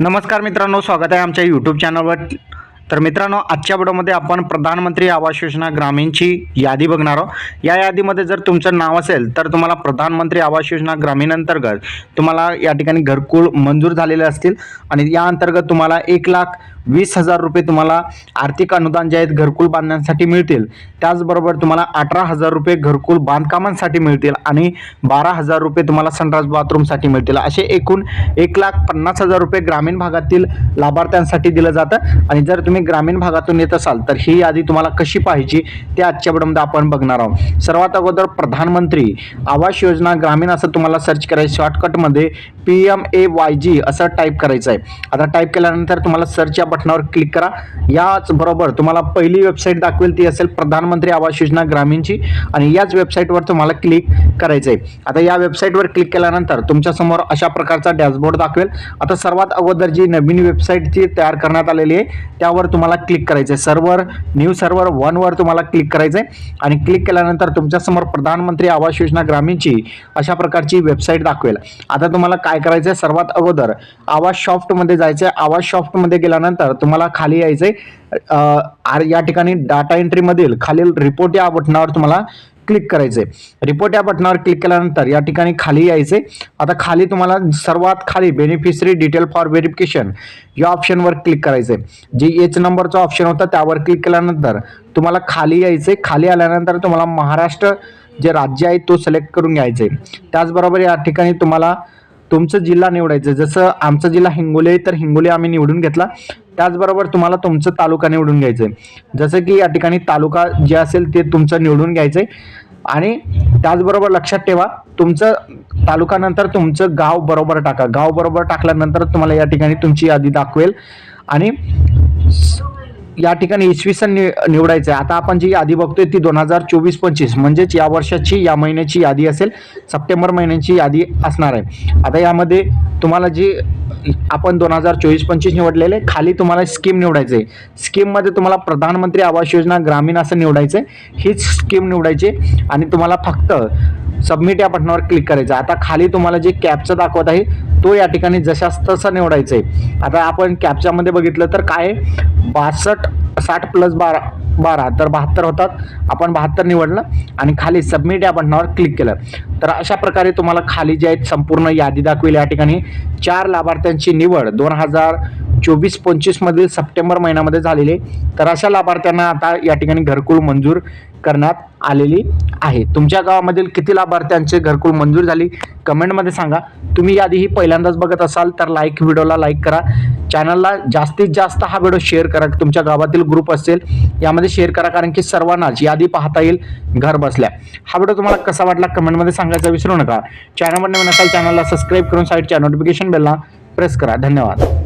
नमस्कार मित्रांनो स्वागत आहे आमच्या यूट्यूब चॅनलवर तर मित्रांनो आजच्या व्हिडिओमध्ये आपण प्रधानमंत्री आवास योजना ग्रामीणची यादी बघणार आहोत. या यादीमध्ये जर तुमचं नाव असेल तर तुम्हाला प्रधानमंत्री आवास योजना ग्रामीण अंतर्गत तुम्हाला या ठिकाणी घरकुल मंजूर झालेले असतील. आणि या अंतर्गत तुम्हाला एक लाख वीस हजार रुपये तुम्हाला आर्थिक अनुदान जे आहेत घरकुल बांधण्यासाठी मिळतील. त्याचबरोबर तुम्हाला अठरा हजार रुपये घरकुल बांधकामांसाठी मिळतील आणि बारा हजार रुपये तुम्हाला सनराज बाथरूमसाठी मिळतील. असे एकूण एक लाख पन्नास हजार रुपये ग्रामीण भागातील लाभार्थ्यांसाठी दिलं जातं. आणि जर तुम्ही ग्रामीण भागातून येत असाल तर ही यादी तुम्हाला कशी पाहिजे ते आजच्या व्हिडिओमध्ये आपण बघणार आहोत. सर्वात अगोदर प्रधानमंत्री आवास योजना ग्रामीण असं तुम्हाला सर्च करायचं शॉर्टकटमध्ये P M A Y G असं टाईप करायचं आहे आता टाईप केल्यानंतर तुम्हाला सर्च या बटनावर क्लिक करा. याच बरोबर तुम्हाला पहिली वेबसाईट दाखवेल ती असेल प्रधानमंत्री आवास योजना ग्रामीणची. आणि याच वेबसाईटवर तुम्हाला क्लिक करायचं आहे आता या वेबसाईटवर क्लिक केल्यानंतर तुमच्यासमोर अशा प्रकारचा डॅशबोर्ड दाखवेल. आता सर्वात अगोदर जी नवीन वेबसाईट जी तयार करण्यात आलेली आहे त्यावर तुम्हाला क्लिक करायचं आहे सर्व्हर न्यू सर्व्हर वनवर तुम्हाला क्लिक करायचं आहे आणि क्लिक केल्यानंतर तुमच्यासमोर प्रधानमंत्री आवास योजना ग्रामीणची अशा प्रकारची वेबसाईट दाखवेल. आता तुम्हाला काय करायचं आहे सर्वात अगोदर आवाज शॉफ्टमध्ये जायचं आहे आवाज शॉफ्टमध्ये गेल्यानंतर तुम्हाला खाली यायचं आहे आर या ठिकाणी डाटा एंट्रीमधील खालील रिपोर्ट या बटनावर तुम्हाला क्लिक करायचे रिपोर्ट या बटनावर क्लिक केल्यानंतर या ठिकाणी खाली यायचे आता खाली तुम्हाला सर्वात खाली बेनिफिशरी डिटेल फॉर व्हेरिफिकेशन या ऑप्शनवर क्लिक करायचे जे एच नंबरचा ऑप्शन होता त्यावर क्लिक केल्यानंतर तुम्हाला खाली यायचे खाली आल्यानंतर तुम्हाला महाराष्ट्र जे राज्य आहे तो सिलेक्ट करून घ्यायचे त्याचबरोबर या ठिकाणी तुम्हाला तुमचं जिल्हा निवडायचं जसं आमचा जिल्हा हिंगोली आहे तर हिंगोली आम्ही निवडून घेतला. त्याचबरोबर तुम्हाला तुमचं तालुका निवडून घ्यायचं आहे जसं की या ठिकाणी तालुका जे असेल ते तुमचं निवडून घ्यायचं आहे आणि त्याचबरोबर लक्षात ठेवा तुमचं तालुकानंतर तुमचं गाव बरोबर टाका. गाव बरोबर टाकल्यानंतर तुम्हाला या ठिकाणी तुमची यादी दाखवेल. आणि या ठिकाणी इसवी सन नि निवडायचं आहे आता आपण जी यादी बघतोय ती दोन हजार चोवीस पंचवीस म्हणजेच या वर्षाची या महिन्याची यादी असेल सप्टेंबर महिन्याची यादी असणार आहे. आता यामध्ये तुम्हाला जी आपण दोन हजार चोवीस पंचवीस निवडलेले खाली तुम्हाला स्कीम निवडायचं आहे स्कीममध्ये तुम्हाला प्रधानमंत्री आवास योजना ग्रामीण असं निवडायचं आहे हीच स्कीम निवडायची आणि तुम्हाला फक्त सबमिट या बटनावर क्लिक करायचं. आता खाली तुम्हाला जे कॅपचं दाखवत आहे तो या ठिकाणी जशास तसा निवडायचं आहे आता आपण कॅपच्यामध्ये बघितलं तर काय बासष्ट साठ प्लस बारा बारा तर बहात्तर होतात. आपण बहात्तर निवडलं आणि खाली सबमिट या बटनावर क्लिक केलं. तर अशा प्रकारे तुम्हाला खाली जे आहेत संपूर्ण यादी दाखवेल. या ठिकाणी चार लाभार्थ्यांची निवड दोन हजार चोवीस पंचवीसमधील सप्टेंबर महिन्यामध्ये झालेले तर अशा लाभार्थ्यांना आता या ठिकाणी घरकुल मंजूर करण्यात आलेली आहे. तुमच्या गावामधील किती लाभार्थ्यांचे घरकुल मंजूर झाली? कमेंटमध्ये सांगा. तुम्ही यादी ही पहिल्यांदाच बघत असाल तर लाईक व्हिडिओला लाईक करा. चॅनलला जास्तीत जास्त हा व्हिडिओ शेअर करा. तुमच्या गावातील ग्रुप असेल यामध्ये शेअर करा कारण की सर्वांनाच यादी पाहता येईल घर बसल्या. हा व्हिडिओ तुम्हाला कसा वाटला कमेंटमध्ये सांगायचा विसरू नका. चॅनलवर नवीन असाल चॅनलला सबस्क्राईब करून साईडच्या नोटिफिकेशन बेलला प्रेस करा. धन्यवाद.